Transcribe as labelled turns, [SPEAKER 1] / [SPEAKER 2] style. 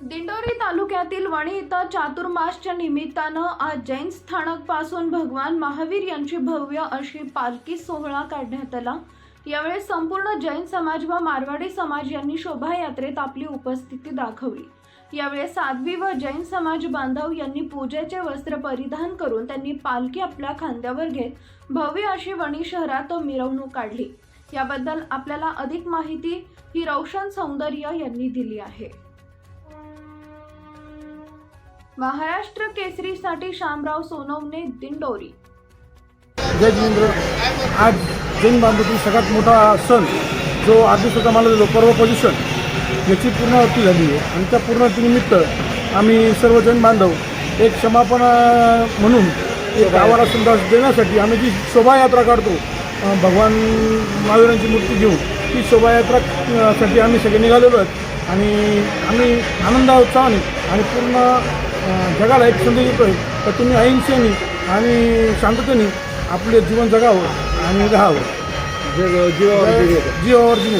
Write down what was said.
[SPEAKER 1] दिंडोरी तालुक्यातील वणी इथं चातुर्मासच्या निमित्तानं आज जैन स्थानकपासून भगवान महावीर यांची भव्य अशी पालखी सोहळा काढण्यात आला. यावेळी संपूर्ण जैन समाज व मारवाडी समाज यांनी शोभायात्रेत आपली उपस्थिती दाखवली. यावेळी साध्वी व जैन समाज बांधव यांनी पूजेचे वस्त्र परिधान करून त्यांनी पालखी आपल्या खांद्यावर घेत भव्य अशी वणी शहरात मिरवणूक काढली. याबद्दल आपल्याला अधिक माहिती ही रौशन सौंदर्य यांनी दिली आहे. महाराष्ट्र केसरीसाठी शामराव सोनवणे दिंडोरी.
[SPEAKER 2] जय जिनेंद्र आज जैन बांधवातील सगळ्यात मोठा सण जो आधी सुद्धा मला दिलो पर्व पोझिशन याची पूर्णावृत्ती झाली आहे. आणि त्या पूर्णावृत्तीनिमित्त आम्ही सर्व जैन बांधव एक क्षमापण म्हणून एक गावाला संदेश देण्यासाठी आम्ही जी शोभायात्रा काढतो भगवान महावीरांची मूर्ती घेऊन ती शोभायात्रासाठी आम्ही सगळे निघालेलो आहेत. आणि आम्ही आनंदा उत्साहाने आणि पूर्ण जगाला एक संदेश देतोय तर तुम्ही अहिंसेने आणि शांततेने आपले जीवन जगावं आणि राहावं
[SPEAKER 3] जग जीवावर जीव येतो.
[SPEAKER 2] जीवावर जीव